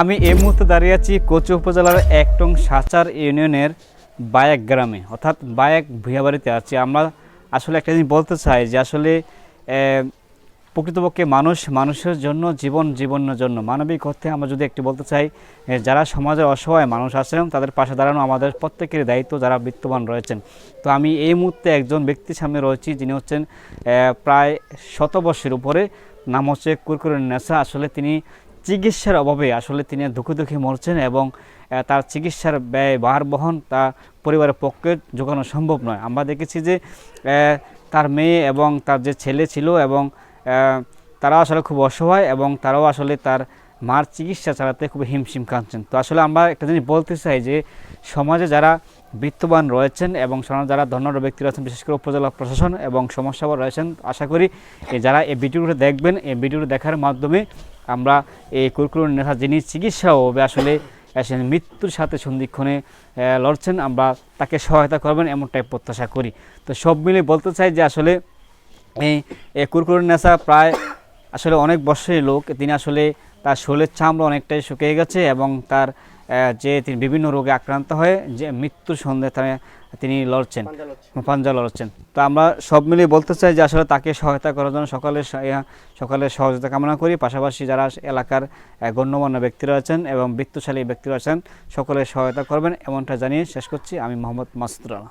আমি এই মুহূর্তে দাঁড়িয়ে আছি কোচি উপজেলার একটং সাচার ইউনিয়নের বায়াক গ্রামে, অর্থাৎ বায়াক ভূয়াবাড়িতে আছি। আমরা আসলে একটা জিনিস বলতে চাই যে আসলে প্রকৃতপক্ষে মানুষ মানুষের জন্য, জীবন জীবনের জন্য, মানবিক অর্থে আমরা যদি একটি বলতে চাই যারা সমাজে অসহায় মানুষ আছেন, তাদের পাশে দাঁড়ানো আমাদের প্রত্যেকের দায়িত্ব, যারা বিত্তবান রয়েছেন। তো আমি এই মুহূর্তে একজন ব্যক্তির সামনে রয়েছি, যিনি হচ্ছেন প্রায় শত বর্ষের উপরে, নাম হচ্ছে কুরকুরের নেশা। আসলে তিনি চিকিৎসার অভাবে আসলে তিনি দুঃখে দুঃখে মরছেন এবং তার চিকিৎসার ব্যয় ভার বহন তা পরিবারের পক্ষে যোগানো সম্ভব নয়। আমরা দেখেছি যে তার মেয়ে এবং তার যে ছেলে ছিল এবং তারা আসলে খুব অসহায় এবং তারাও আসলে তার মার চিকিৎসা চালাতে খুব হিমশিম কাঁদছেন তো আসলে আমরা একটা জিনিস বলতে চাই যে, সমাজে যারা বিত্তবান রয়েছেন এবং যারা ধন্য ব্যক্তি রয়েছেন বিশেষ করে উপজেলা প্রশাসন এবং সমস্যাবান রয়েছেন, আশা করি যারা এই ভিডিওটা দেখবেন, এই ভিডিওটা দেখার মাধ্যমে আমরা এই কুরকুরুর নেশা যিনি চিকিৎসা হবে আসলে মৃত্যুর সাথে সন্ধিক্ষণে লড়ছেন, আমরা তাকে সহায়তা করবেন এমনটাই প্রত্যাশা করি। তো সব মিলে বলতে চাই যে আসলে এই কুরকুরের নেশা প্রায় আসলে অনেক বছরের লোক তিনি আসলে তার শরীরের চামড়া অনেকটাই শুকিয়ে গেছে এবং তার যে তিনি বিভিন্ন রোগে আক্রান্ত হয়ে যে মৃত্যুর সন্দেহে তারা- তিনি লড়ছেন। পাঞ্জা লড়ছেন। তো আমরা সব মিলিয়ে বলতে চাই যে আসলে তাকে সহায়তা করার জন্য সকালে সকালের সহযোগিতা কামনা করি। পাশাপাশি যারা এলাকার গণ্যমান্য ব্যক্তি রয়েছেন এবং বৃত্তশালী ব্যক্তি রয়েছেন সকলের সহায়তা করবেন এমনটা জানিয়ে শেষ করছি। আমি মোহাম্মদ মাসুদুর আলম